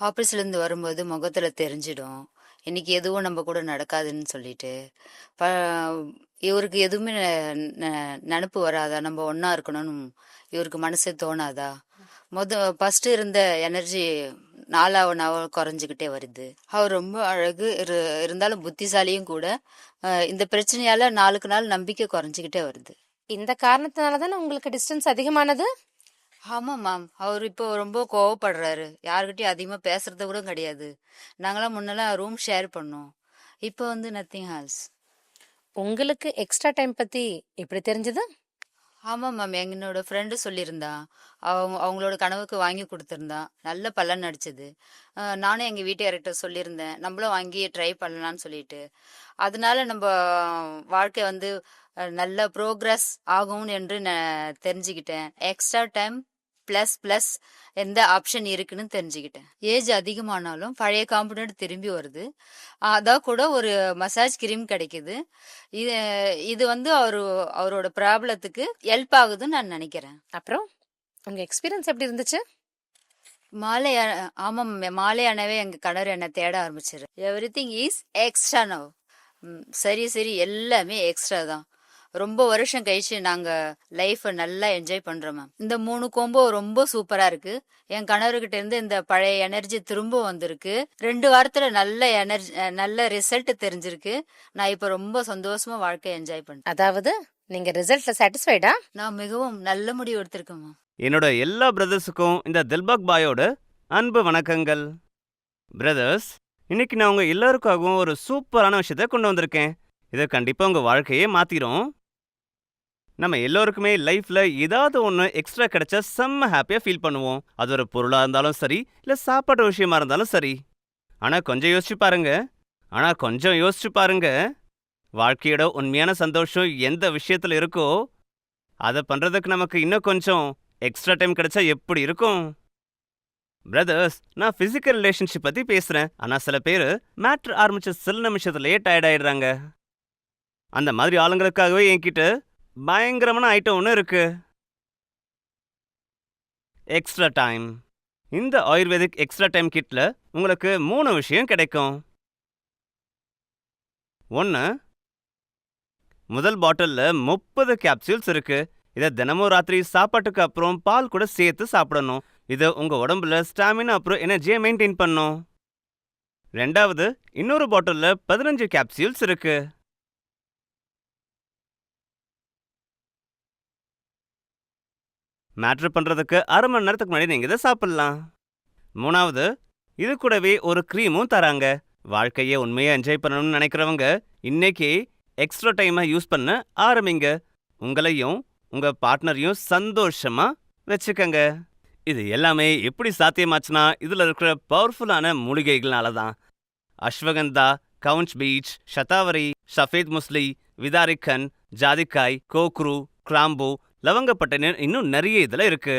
ஆஃபீஸ்லேருந்து வரும்போது முகத்துல தெரிஞ்சிடும். இன்னைக்கு எதுவும் நம்ம கூட நடக்காதுன்னு சொல்லிட்டு. ப இவருக்கு எதுவுமே நினப்பு வராதா? நம்ம ஒன்றா இருக்கணும்னு இவருக்கு மனசு தோணாதா? முத ஃபர்ஸ்ட் இருந்த எனர்ஜி நாளாவ நாவ குறைஞ்சிக்கிட்டே வருது. அவர் ரொம்ப அழகு இரு இருந்தாலும் புத்திசாலியும் கூட இந்த பிரச்சனையால நாளுக்கு நாள் நம்பிக்கை குறைஞ்சிக்கிட்டே வருது. இந்த காரணத்தினால தானே உங்களுக்கு டிஸ்டன்ஸ் அதிகமானது? ஆமாம் மேம் அவர் இப்போ ரொம்ப கோவப்படுறாரு. யாருக்கிட்டையும் அதிகமாக பேசுறது கூட கிடையாது. நாங்களாம் முன்னெல்லாம் ரூம் ஷேர் பண்ணோம். இப்போ வந்து நத்திங் ஹால்ஸ் உங்களுக்கு எக்ஸ்ட்ரா டைம் பத்தி எப்படி தெரிஞ்சது? ஆமாம் மேம் என்னோட ஃப்ரெண்டு சொல்லியிருந்தா. அவங்க அவங்களோட கனவுக்கு வாங்கி கொடுத்துருந்தா. நல்ல பலன் அடிச்சது அஹ் நானும் எங்கள் வீட்டுக்காரர்கிட்ட சொல்லியிருந்தேன். நம்மளும் வாங்கி ட்ரை பண்ணலாம்னு சொல்லிட்டு. அதனால நம்ம வாழ்க்கை வந்து அஹ், நல்ல ப்ரோக்ரஸ் ஆகும் என்று நான் தெரிஞ்சுக்கிட்டேன். எக்ஸ்ட்ரா டைம் ப்ளஸ் ப்ளஸ் எந்த ஆப்ஷன் இருக்குன்னு தெரிஞ்சுக்கிட்டேன். ஏஜ் அதிகமானாலும் பழைய காம்பனண்ட் திரும்பி வருது. அதான் கூட ஒரு மசாஜ் கிரீம் கிடைக்குது. இது இது வந்து அவரு அவரோட ப்ராப்ளத்துக்கு ஹெல்ப் ஆகுதுன்னு நான் நினைக்கிறேன். அப்புறம்? உங்க எக்ஸ்பீரியன்ஸ் எப்படி இருந்துச்சு? மாலை ஆமாம் மே- மாலை அணவே எங்க கணவர் என்னை தேட ஆரம்பிச்சிரு. Everything is extra now சரி சரி எல்லாமே எக்ஸ்ட்ரா தான். ரொம்ப வருஷம் கழிச்சு நாங்க லைஃப்பை நல்லா என்ஜாய் பண்றோம் மேம் இந்த மூணு கோம்போ ரொம்ப சூப்பரா இருக்கு. என் கணவர்கிட்ட இருந்து இந்த பழைய எனர்ஜி திரும்ப வந்திருக்கு. ரெண்டு வாரத்துல நல்ல எனர்ஜி நல்ல ரிசல்ட் தெரிஞ்சிருக்கு. நான் இப்ப ரொம்ப சந்தோஷமா வாழ்க்கையை என்ஜாய் பண்றேன். அதாவது நீங்க ரிசல்ட்ல சாட்டிஸ்ஃபைடா நான் மிகவும் நல்ல முடிவு எடுத்திருக்கேன் மேம் என்னோட எல்லா பிரதர்ஸுக்கும் இந்த தில்பாக் பாயோட அன்பு வணக்கங்கள். பிரதர்ஸ் இன்னைக்கு நான் உங்க எல்லாருக்காகவும் ஒரு சூப்பரான விஷயத்த கொண்டு வந்திருக்கேன். இதை கண்டிப்பா உங்க வாழ்க்கையே மாத்திரும். நம்ம எல்லோருக்குமே லைஃப்ல ஏதாவது ஒன்று எக்ஸ்ட்ரா கிடைச்சா செம்ம ஹாப்பியா ஃபீல் பண்ணுவோம். அது ஒரு பொருளா இருந்தாலும் சரி இல்ல சாப்பாடு விஷயமா இருந்தாலும் சரி. ஆனா கொஞ்சம் யோசிச்சு பாருங்க. ஆனா கொஞ்சம் யோசிச்சு பாருங்க. வாழ்க்கையோட உண்மையான சந்தோஷம் எந்த விஷயத்துல இருக்கோ அதை பண்றதுக்கு நமக்கு இன்னும் கொஞ்சம் எக்ஸ்ட்ரா டைம் கிடைச்சா எப்படி இருக்கும்? பிரதர்ஸ் நான் ஃபிசிக்கல் ரிலேஷன்ஷிப் பத்தி பேசுறேன். ஆனா சில பேர் மேட்ரு ஆரம்பிச்ச சில நிமிஷத்துலயே டயர்ட் ஆயிடுறாங்க அந்த மாதிரி ஆளுங்களுக்காகவே என்கிட்ட பயங்கரமான ஐட்டம் ஒன்று இருக்கு. எக்ஸ்ட்ரா டைம் இந்த ஆயுர்வேதிக் எக்ஸ்ட்ரா டைம் கிட்ல உங்களுக்கு மூணு விஷயம் கிடைக்கும். ஒன்று முதல் பாட்டில்ல முப்பது கேப்சூல்ஸ் இருக்கு. இதை தினமும் ராத்திரி சாப்பாட்டுக்கு அப்புறம் பால் கூட சேர்த்து சாப்பிடணும். இது உங்க உடம்புல ஸ்டாமினா அப்புறம் எனர்ஜியை மெயின்டைன் பண்ணும். ரெண்டாவது இன்னொரு பாட்டில்ல பதினஞ்சு கேப்சூல்ஸ் இருக்கு. மேட்ரு பண்றதுக்கு அரை மணி நேரத்துக்கு முன்னாடி நீங்கள் இதை சாப்பிடலாம். மூணாவது இது கூடவே ஒரு க்ரீமும் தராங்க. வாழ்க்கையை உண்மையை என்ஜாய் பண்ணணும்னு நினைக்கிறவங்க இன்னைக்கு எக்ஸ்ட்ரா டைமை யூஸ் பண்ண ஆரம்பிங்க. உங்களையும் உங்க பார்ட்னரையும் சந்தோஷமா வச்சுக்கங்க. இது எல்லாமே எப்படி சாத்தியமாச்சுன்னா இதுல இருக்கிற பவர்ஃபுல்லான மூலிகைகள்னால தான். அஸ்வகந்தா கவுன்ச் பீச் ஷதாவரி சஃபேத் முஸ்லி விதாரிக்கன் ஜாதிக்காய் கோக்ரு கிராம்பு லவங்கப்பட்டை இன்னும் நிறைய இதுல இருக்கு.